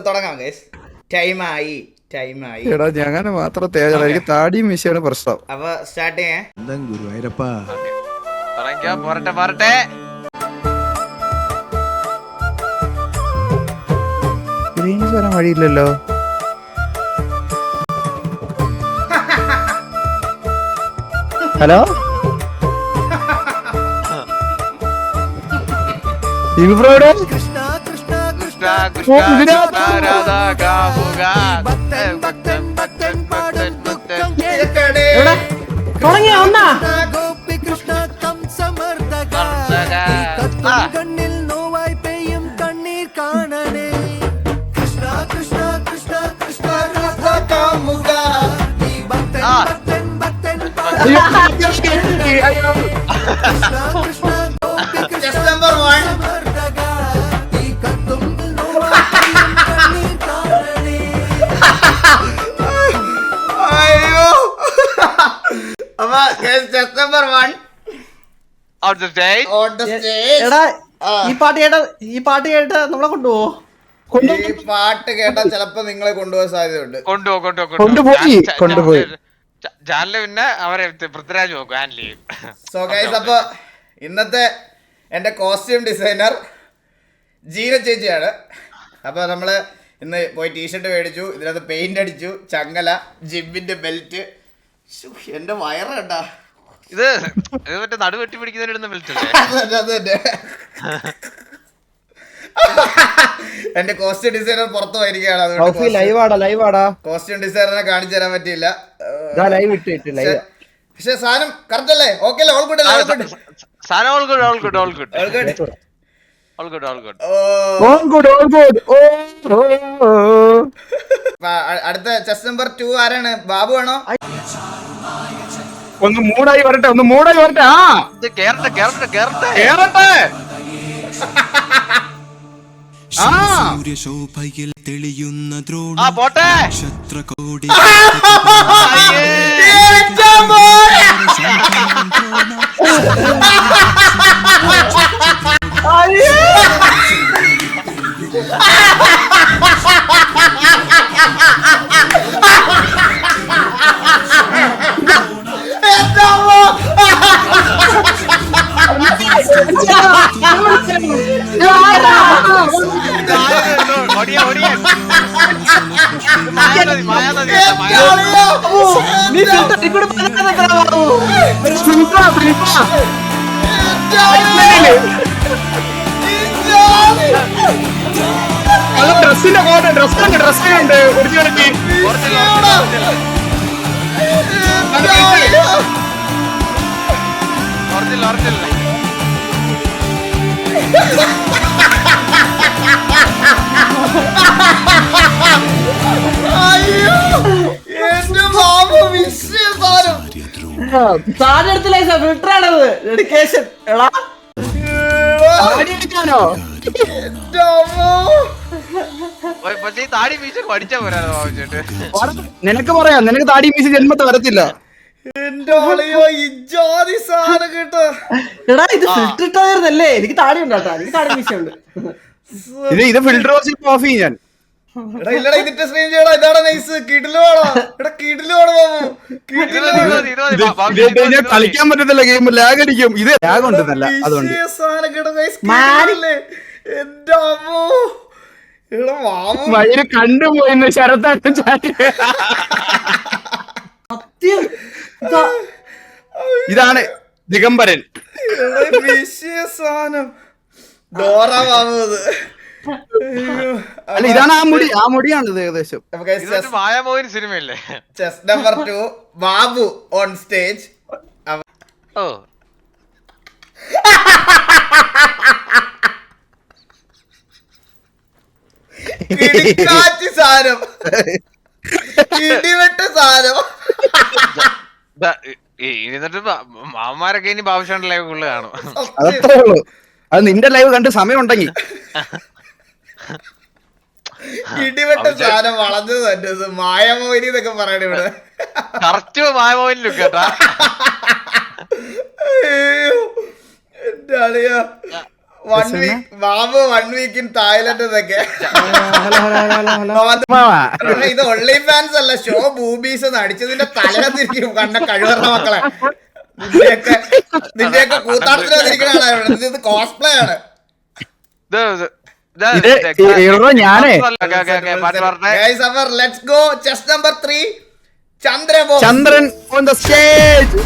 നമുക്ക് തുടങ്ങാം guys time ആയി ടൈം ആയി. എടാ ഞങ്ങനെ മാത്രം തേജല എനിക്ക് താടിയും മിശയാണ് പ്രശ്നം. അപ്പൊ സ്റ്റാർട്ട് ചെയ്യാം. എന്താ ഗുരുവായൂരപ്പാ. തുടങ്ങിക്കോ പോരട്ടെ പോരട്ടെ. ഗ്രീൻസ് വരാൻ വഴിയില്ലല്ലോ. ഹലോ? ഇവരോട്? തുടങ്ങിയ ഒന്നാ. ആ, കണ്ണിൽ നോവായി പെയ്യും കണ്ണീർ കാണണേ. കൃഷ്ണ കൃഷ്ണ കൃഷ്ണ കൃഷ്ണ കാമുക. ഈ ഭക്തൻ ആ. ഭക്തൻ ഭക്തൻ chess number one out the stage. On the stage എടാ ഈ പാട്ട് കേട്ട ഈ പാട്ട് കേട്ട് നമ്മളെ കൊണ്ടുപോവോ? ഈ പാട്ട് കേട്ടാൽ ചിലപ്പോ നിങ്ങളെ കൊണ്ടുപോകാൻ സാധ്യതയുണ്ട്. കൊണ്ടുപോ കൊണ്ടുപോ കൊണ്ടുപോയി, പിന്നെ അവരെ പൃഥ്വിരാജ് നോക്കും സോ ഗൈസ് അപ്പൊ ഇന്നത്തെ എന്റെ കോസ്റ്റ്യൂം ഡിസൈനർ ജീന ചേച്ചിയാണ്. അപ്പൊ നമ്മൾ ഇന്ന് പോയി ടീഷർട്ട് മേടിച്ചു ഇതിനകത്ത് പെയിന്റ് അടിച്ചു ചങ്ങല ജിമ്മിന്റെ ബെൽറ്റ് എന്റെ വയറണ്ടാ ഇത് ഇത് മറ്റേ നടു വെട്ടി പിടിക്കുന്നവരിടുന്ന ബെൽറ്റ് അല്ലേ? എന്റെ കോസ്റ്റ്യൂം ഡിസൈനർ പുറത്തു പോയിരിക്കുകയാണ്. അതുകൊണ്ട് ലൈവാടാ ലൈവാടാ കോസ്റ്റ്യൂം ഡിസൈനറിനെ കാണിച്ചു തരാൻ പറ്റിയില്ല. ഇതാ ലൈവ് ഇട്ട് ഇട്ട് ലൈവ് പക്ഷെ സാധനം കറക്റ്റ് അല്ലേ? ഓക്കെ അല്ലേ? ഓൾ ഗുഡ് അല്ലേ? ഓൾ ഗുഡ് സാധനം all good all good all good all good all good all good all good all good അടുത്ത ചെസ് നമ്പർ ടു ആരാണ്? ബാബു ആണോ? ഒന്ന് മൂടായി വരട്ടെ ഒന്ന് മൂടായി വരട്ടെ ആ. കേറട്ടെ കേറട്ടെ കേറട്ടെ. കേറട്ടെ. ആ. സൂര്യശോഭയിൽ തെളിയുന്ന ദ്രോണ ആ പോട്ടെ. നക്ഷത്രകോടി അയ്യേ. ഡ്രസ്സിന്റെ കോട്ട് ഡ്രസ്സുണ്ട് ഡ്രസ്സുണ്ട് ഒറിജിനാലിറ്റി ഒറിജിനൽ ഒറിജിനൽ അയ്യോ എന്റെ ബാബു വിഷയ സാധനം. എടുത്തില്ല ഫിൽറ്റർ ആണത് ഡെഡിക്കേഷൻ എടാ. പക്ഷേ ഈ താടി മീശ പഠിച്ചാ പോരാ ചേട്ട് നിനക്ക് പറയാം. നിനക്ക് താടി മീശ ജന്മത്തെ വരത്തില്ല. എന്റെ ആളെയോ ഇജാതി സാധനം കേട്ടോ. എടാ ഇത് ഫിൽട്ടർ ഇട്ടായിരുന്നല്ലേ എനിക്ക് താടി ഉണ്ട് കേട്ടോ. എനിക്ക് താടി മീശ ഇത് ഇത് ഫിൽറ്റർ വാഷ് ഓഫ് ചെയ്യും ഞാൻ. കളിക്കാൻ പറ്റത്തില്ല ഗെയിം ലാഗ് അടിക്കും. ഇത് ലാഗ് ഉണ്ടെന്നല്ല അതുകൊണ്ട്. വൈകിട്ട് കണ്ടുപോയിന്ന് ശരത്താട്ടം ഇതാണ് ദിഗംബരൻ. സാധനം. ഡോറ വാങ്ങുന്നത് അല്ല ഇതാണ് ആ മുടി ആ മുടിയാണിത് ഏകദേശം. Mayamohan സിനിമയല്ലേ? Chess number two Babu on stage ഓ. സാധനം. ഇടിവെട്ട സാധനം. ഇരുന്നിട്ട് മാമാരൊക്കെ ഇനി ബാബുഷാണ്ട് ലൈവ് കൂടുതൽ കാണും. അത് നിന്റെ ലൈവ് കണ്ട് സമയം ഉണ്ടെങ്കിൽ ഇടിവെട്ട സാധനം വളഞ്ഞത് തന്നെ ഇത് മായമോഹിനി എന്നൊക്കെ പറയണ ഇവിടെ. കറക്റ്റ് മായമോഹൻ ലുക്ക് കേട്ടാ. എന്റെ അളിയ. One week Babu one week in Thailand എന്നൊക്കെ. ഇത് ഒള്ളി ഫാൻസ് അല്ല ഷോ ബൂബീസ് എന്ന് അടിച്ചതിന്റെ തല തിരിക്കും കണ്ണ കഴിവറ മക്കളെ. നിന്റെയൊക്കെ നിന്റെയൊക്കെ ആളാണ് ഇത് കോസ്പ്ലേ ആണ്. ഞാനേ. go. Chess number 3 Chandrabose. Chandran on the stage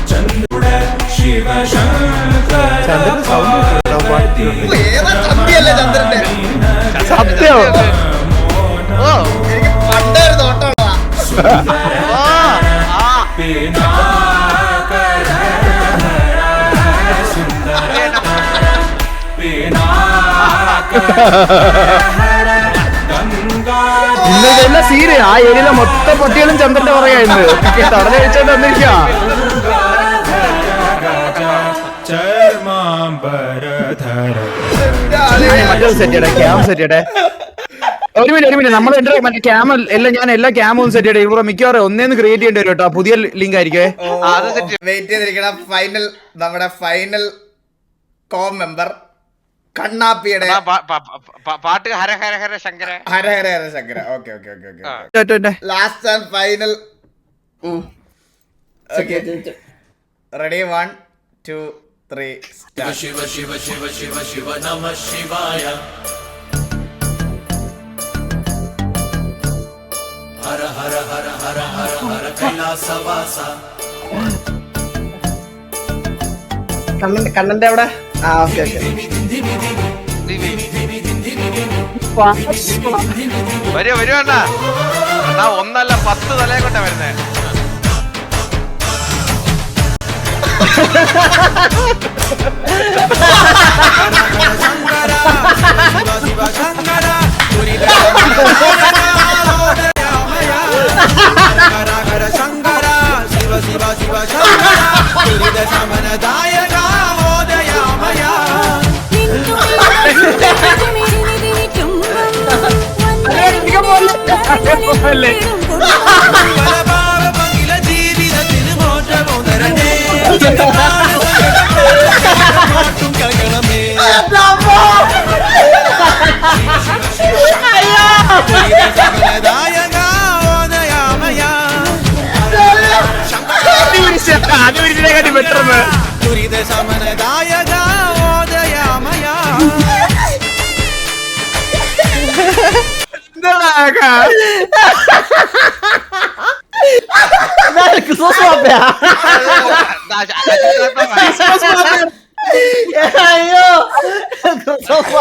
സത്യം. ഓ. എനിക്ക് പണ്ടേ ഒരു ഇന്നത്തെ എല്ലാ സീന് ആ ഏരിയയിലെ മൊത്തം പട്ടികളും ചന്ദ്രന്റെ പുറകെയുണ്ട് തടഞ്ഞ ക്യാം സെറ്റ് ഒരു മിനിറ്റ് ഒരു മിനിറ്റ് നമ്മൾ എന്റെ മറ്റേ ക്യാം എല്ലാം ഞാൻ എല്ലാ ക്യാമും സെറ്റ് ചെയ്യട്ടെ ഇവിടെ മിക്കവാറും ഒന്നേന്ന് ക്രിയേറ്റ് ചെയ്യേണ്ടി വരും കേട്ടോ. പുതിയ ലിങ്ക് ആയിരിക്കേ വെയിറ്റ് ചെയ്തിരിക്കണം. ഫൈനൽ നമ്മുടെ ഫൈനൽ കോ മെമ്പർ കണ്ണാപ്പിയുടെ പാട്ട് Hara Hara Hara Shankara. Hara Hara Hara Shankara. Okay okay okay okay. Last and final ready one two three Kannan കണ്ണന്റെ അവിടെ? ആ ഓക്കെ ഓക്കെ. വരൂ വരൂ അണ്ണാ. അണ്ണാ ഒന്നല്ല പത്ത് തലയെ കൊണ്ട വരുന്നേ. അതിനെക്കാട്ടി better എന്ന്. എന്താടാ ആകാ? ക്രിസ്മസ് പാപ്പയാ ദാ, അ- അ- അയ്യോ ക്രിസ്മസ്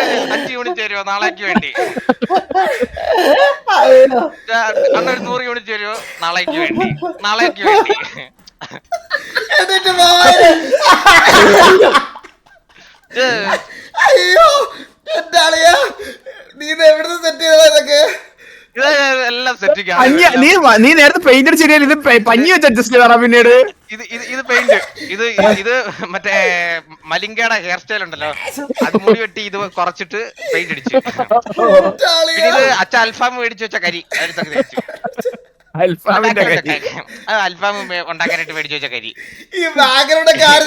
ഒരു അഞ്ച് യൂണിറ്റ് തരുമോ നാളേക്ക് വേണ്ടി. അയ്യോ. ദാ, അന്ന് ഒരു നൂറ് യൂണിറ്റ് തരുമോ നാളേക്ക് വേണ്ടി. നാളേക്ക് വേണ്ടി. എന്നിട്ട് അയ്യോ എന്താളിയാ നീ ഇത് എവിടുന്ന് സെറ്റ് ചെയ്തതാ ഇതൊക്കെ? ഇത് എല്ലാം സെറ്റ് പഞ്ഞി നീ നീ നേരത്തെ പെയിന്റ് അടിച്ചില്ല ഇത് പഞ്ഞി വെച്ച് അഡ്ജസ്റ്റ് ചെയ്താ പിന്നീട്. ഇത് ഇത് ഇത് പെയിന്റ് ഇത് ഇത് മറ്റേ മലിങ്കയുടെ ഹെയർ സ്റ്റൈൽ ഉണ്ടല്ലോ. അത് മുടി വെട്ടി ഇത് കുറച്ചിട്ട് പെയിന്റ് അടിച്ചു. ഇത് അച്ഛ അൽഫാം മേടിച്ചു വെച്ച കരി അടുത്തൊക്കെ തേച്ചു. അൽഫാമിന്റെ കരി. അൽഫാം ഉണ്ടാക്കാനായിട്ട് മേടിച്ചു വെച്ച കരി. ഈ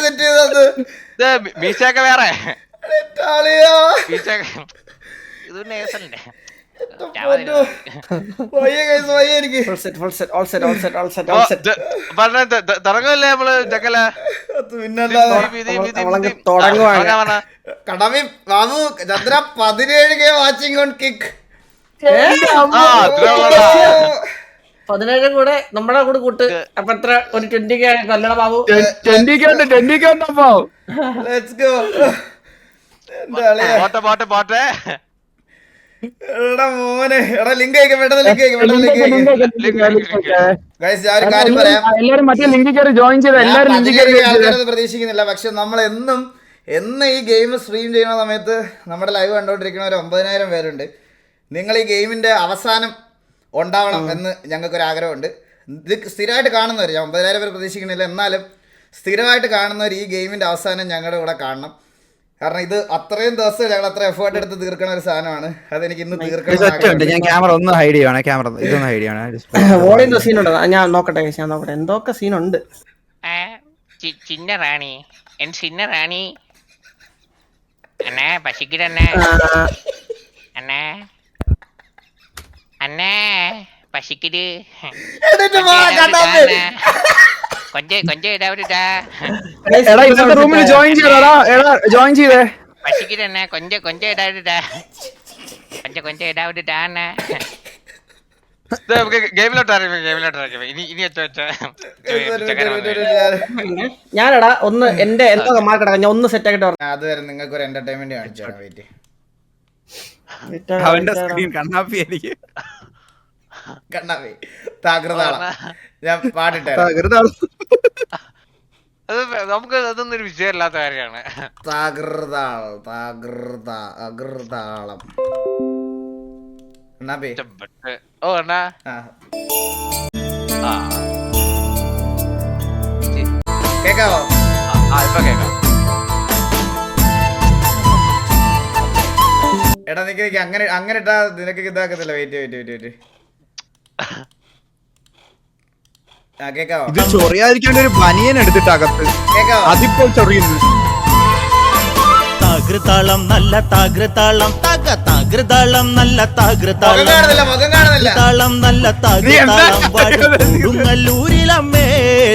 സെറ്റ് ചെയ്തത്? ഇത് മി- മീശയൊക്കെ വേറെ. ഇത് നേസലിന്റെ. നമ്മൾ ചക്കല തുടങ്ങുവാണ്. ബാബു ചന്ദ്ര പതിനേഴ് കെ വാച്ചിങ് ഓൺ കിക്ക്. പതിനേഴ് കൂടെ നമ്മുടെ കൂടെ കൂട്ട്. അപ്പൊ എത്ര ഒരു ട്വന്റി കെ കൊല്ലണ ബാബു. ഉണ്ട് ട്വന്റി കെ ലെറ്റ്സ് ഗോ എന്റെ ആളിയ പോട്ടെ പോട്ടെ പോട്ടെ. എടാ മോനെ. എടാ ലിങ്ക് അയക്കാം പെട്ടെന്ന് ലിങ്ക് അയക്കാം പെട്ടെന്ന് ലിങ്ക് എല്ലാരും മറ്റേ ലിങ്കിൽ കയറി ജോയിൻ ചെയ്ത? ഞാൻ എല്ലാരും ലിങ്കിൽ കയറി പതിനേഴ് join പ്രതീക്ഷിക്കുന്നില്ല. പക്ഷെ നമ്മൾ എന്നും എന്ന് ഈ ഗെയിം സ്ട്രീം ചെയ്യുന്ന സമയത്ത് നമ്മുടെ ലൈവ് കണ്ടുകൊണ്ടിരിക്കുന്ന ഒരു ഒമ്പതിനായിരം പേരുണ്ട്. നിങ്ങൾ ഈ ഗെയിമിന്റെ അവസാനം ഉണ്ടാവണം എന്ന് ഞങ്ങൾക്ക് ഒരു ആഗ്രഹമുണ്ട്. ഇത് സ്ഥിരമായിട്ട് കാണുന്നവർ ഞാൻ ഒമ്പതിനായിരം പേര് പ്രതീക്ഷിക്കുന്നില്ല. എന്നാലും സ്ഥിരമായിട്ട് കാണുന്നവർ ഈ ഗെയിമിന്റെ അവസാനം ഞങ്ങളുടെ കൂടെ കാണണം. കാരണം ഇത് അത്രയും ദിവസം ഞങ്ങൾ അത്ര എഫേർട്ട് എടുത്ത് തീർക്കണ ഒരു സാധനമാണ്. അതെനിക്ക് ഇന്ന് തീർക്കണം ഞാൻ ക്യാമറ ഒന്ന് ഹൈഡ് ചെയ്യണം ക്യാമറ ഇതൊന്ന് ഹൈഡ് ചെയ്യണം വോളിന്റെ സീൻ ഉണ്ട്? ഞാൻ നോക്കട്ടെ ഞാൻ നോക്കട്ടെ. എന്തൊക്കെ സീൻ ഉണ്ട്? ചിന്ന റാണി. എൻ ചിന്ന റാണി. അണ്ണേ പശിക്കിടണ്ണേ ആ, അണ്ണേ. അണ്ണേ പശിക്കിട്. എടാ ഇന്നത്തെ റൂമിൽ ജോയിൻ ചെയ്തോടാ എടാ ജോയിൻ ചെയ്തേ. പശിക്കിടണ്ണേ കൊഞ്ച കൊഞ്ച ഇടാവിടാ കൊഞ്ച കൊഞ്ച ഇടാവിടാ അണ്ണേ. നമുക്ക് ഗെയിമിലോട്ട് ഇറങ്ങി ഗെയിമിലോട്ട് ഇറങ്ങി ഇനി ഇനി വെച്ച വെച്ച ഞാനെടാ ഒന്ന് എന്റെ എന്തോ മാർക്ക് ഞാൻ ഒന്ന് സെറ്റ് ആക്കിട്ട് ആ, അതുവരെ നിങ്ങൾക്ക് ഒരു എന്റർടൈൻമെന്റ് കാണിച്ചു വെയിറ്റ് അവന്റെ സ്ക്രീൻ കണ്ണാപ്പി എനിക്ക് കണ്ണാവേ താകൃതാളം. ഞാൻ പാടിട്ടെ അത് നമുക്ക് അതൊന്നും ഒരു വിഷയമല്ലാത്ത കാര്യമാണ്. താകൃതാളം താകൃത അകൃതാളം. കണ്ണാപ്പേ. ഓ ആ. കേക്കാവോ? ആ, ഇപ്പൊ കേക്കാം. എടാ നിക്ക് നിക്ക് അങ്ങനെ അങ്ങനെ ഇട്ടാ നിനക്ക് ഇതാക്കത്തില്ല. വെയിറ്റ് വെയിറ്റ് വെയിറ്റ് വെയിറ്റ് ഇത് ചൊറിയാതിരിക്കേണ്ട ഒരു ബനിയൻ എടുത്തിട്ട് അകത്ത്. കേക്കാവോ? അതിപ്പോ ചൊറിയുന്നു. താകൃതാളം നല്ല താകൃതാളം തക താകൃതാളം നല്ല താകൃതാളം താളം. നല്ല താകൃതാളം കൊടുങ്ങല്ലൂരിലമ്മേ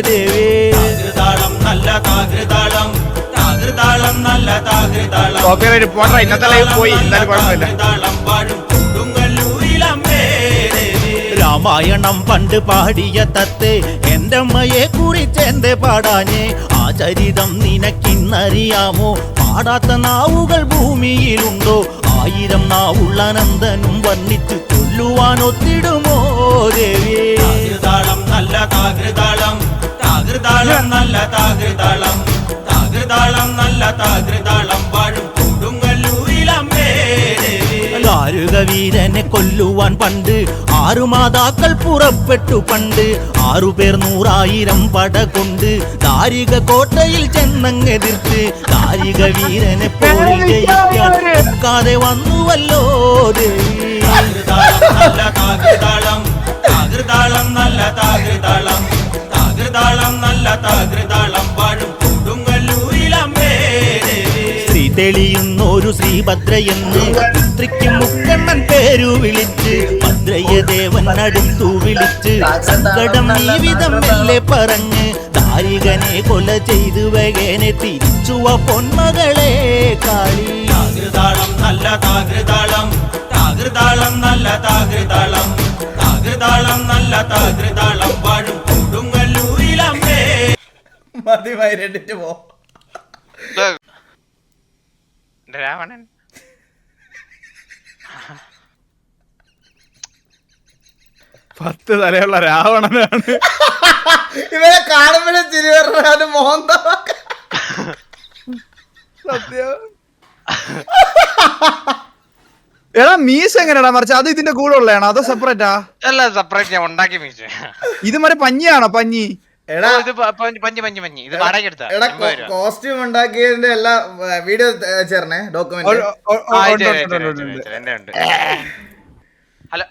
ദേവി. താകൃതാളം നല്ല താകൃതാളം താകൃതാളം നല്ല താകൃതാളം ഇന്നത്തെ ലൈവ് പോയി. എന്തായാലും കുഴപ്പമില്ല. രാമായണം പണ്ട് പാടിയ തത്തെ. എന്റെ അമ്മയെ കുറിച്ച് എന്റെ പാടാനെ ആ ചരിതം നിനക്കിന്നറിയാമോ? പാടാത്ത നാവുകൾ ഭൂമിയിലുണ്ടോ? ആയിരം നാവുള്ള നന്ദനും വർണിച്ച് കൊല്ലുവാൻ ഒത്തിടുമോ ദേവിയേതാളം നല്ല താകൃതാളം. താകൃതാളം നല്ല താകൃതാളം. താകൃതാളം നല്ല താകൃതാളം. ദാരുക വീരനെ കൊല്ലുവാൻ പണ്ട് ആറു മാതാക്കൾ പുറപ്പെട്ടു പണ്ട്. ആറുപേർ നൂറായിരം പട കൊണ്ട് താരിക കോട്ടയിൽ ചെന്നങ്ങെതിർത്ത് താരിക വീരനെ പോയി ജയിക്കാൻ ഒക്കാതെ വന്നുവല്ലോ ദേവി താകൃതാളം നല്ല താകൃതാളം. തെളിയുന്നൊരു ശ്രീഭദ്രയെന്ന് പുത്രിക്ക് മുക്കണ്ണൻ പേരു വിളിച്ച് ഭദ്രയ ദേവൻ അടുത്തു വിളിച്ച് സങ്കടം ഈ വിധം മെല്ലെ പറഞ്ഞ് താരികനെ കൊല ചെയ്തു വേഗനെ തിരിച്ചുവ പൊന്മകളെ കാളി. താകൃതാളം നല്ല താകൃതാളം താകൃതാളം നല്ല താകൃതാളം താകൃതാളം നല്ല താകൃതാളം. പാടും കൊടുങ്ങല്ലൂരിലമ്മേ മതി മതി രണ്ടിട്ട് പോ ഇത് രാവണൻ. പത്ത് തലയുള്ള രാവണനാണ്. ഇവരെ കാണുമ്പോഴേ തിരി മോന്ത സത്യം. എടാ മീസ് എങ്ങനെയാടാ മറിച്ച്? അത് ഇതിന്റെ കൂടെ ഉള്ളതാണോ? അതോ സെപ്പറേറ്റാ അല്ല സെപ്പറേറ്റ് ഞാൻ ഉണ്ടാക്കി മീശ. ഇത് മറ്റേ പഞ്ഞിയാണോ? പഞ്ഞി. എടാ. കോസ്റ്റ്യൂം ഉണ്ടാക്കിയതിന്റെ എല്ലാ വീഡിയോ ചേർന്നേ ഡോക്യുമെന്റ് ഹലോ.